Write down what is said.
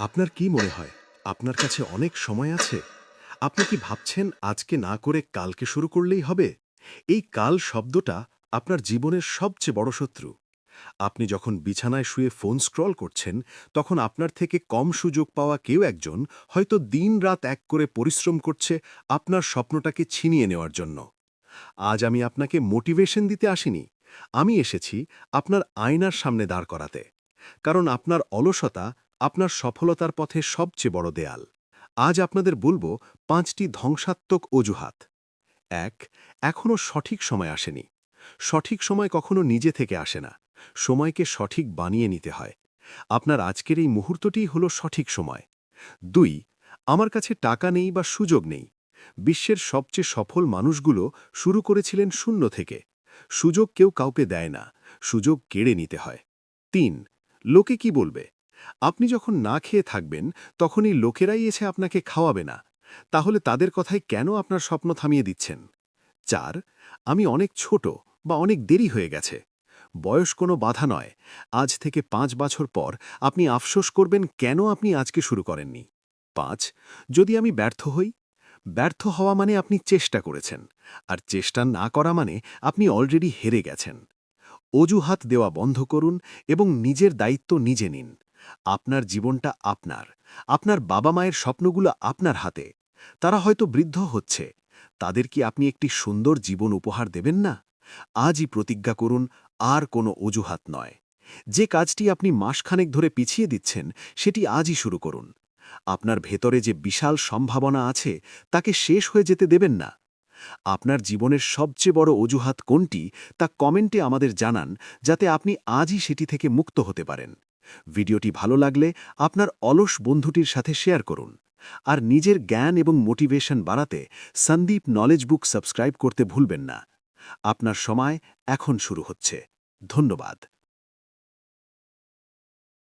আপনার কি মনে হয়? আপনার কাছে অনেক সময় আছে? আপনি কি ভাবছেন আজকে না করে কালকে শুরু করলেই হবে? এই কাল শব্দটা আপনার জীবনের সবচেয়ে বড় শত্রু। আপনি যখন বিছানায় শুয়ে ফোন স্ক্রল করছেন, তখন আপনার থেকে কম সুযোগ পাওয়া কেউ একজন হয়তো দিন রাত এক করে পরিশ্রম করছে আপনার স্বপ্নটাকে ছিনিয়ে নেওয়ার জন্য। আজ আমি আপনাকে মোটিভেশন দিতে আসিনি। আমি এসেছি আপনার আয়নার সামনে দাঁড় করাতে। কারণ আপনার অলসতা আপনার সফলতার পথে সবচেয়ে বড় দেয়াল। আজ আপনাদের বলব পাঁচটি ধ্বংসাত্মক অজুহাত। এক, এখনও সঠিক সময় আসেনি। সঠিক সময় কখনো নিজে থেকে আসে না। সময়কে সঠিক বানিয়ে নিতে হয়। আপনার আজকের এই মুহূর্তটিই হলো সঠিক সময়। দুই, আমার কাছে টাকা নেই বা সুযোগ নেই। বিশ্বের সবচেয়ে সফল মানুষগুলো শুরু করেছিলেন শূন্য থেকে। সুযোগ কেউ কাউকে দেয় না। সুযোগ কেড়ে নিতে হয়। তিন, লোকে কি বলবে? আপনি যখন না খেয়ে থাকবেন, তখনই লোকেরাই এসে আপনাকে খাওয়াবে না। তাহলে তাদের কথায় কেন আপনার স্বপ্ন থামিয়ে দিচ্ছেন? চার, আমি অনেক ছোট বা অনেক দেরি হয়ে গেছে। বয়স কোনো বাধা নয়। আজ থেকে পাঁচ বছর পর আপনি আফসোস করবেন কেন আপনি আজকে শুরু করেননি। পাঁচ, যদি আমি ব্যর্থ হই? ব্যর্থ হওয়া মানে আপনি চেষ্টা করেছেন। আর চেষ্টা না করা মানে আপনি অলরেডি হেরে গেছেন। অজুহাত দেওয়া বন্ধ করুন এবং নিজের দায়িত্ব নিজে নিন। আপনার জীবনটা আপনার আপনার বাবা মায়ের স্বপ্নগুলো আপনার হাতে। তারা হয়তো বৃদ্ধ হচ্ছে। তাদের কি আপনি একটি সুন্দর জীবন উপহার দেবেন না? আজই প্রতিজ্ঞা করুন, আর কোনো অজুহাত নয়। যে কাজটি আপনি মাসখানেক ধরে পিছিয়ে দিচ্ছেন, সেটি আজই শুরু করুন। আপনার ভেতরে যে বিশাল সম্ভাবনা আছে, তাকে শেষ হয়ে যেতে দেবেন না। আপনার জীবনের সবচেয়ে বড় অজুহাত কোনটি তা কমেন্টে আমাদের জানান যাতে আপনি আজই সেটি থেকে মুক্ত হতে পারেন। ভিডিওটি ভালো লাগলে আপনার অলস বন্ধুটির সাথে শেয়ার করুন। আর নিজের জ্ঞান এবং মোটিভেশন বাড়াতে সন্দীপ নলেজ বুক সাবস্ক্রাইব করতে ভুলবেন না। আপনার সময় এখন শুরু হচ্ছে। ধন্যবাদ।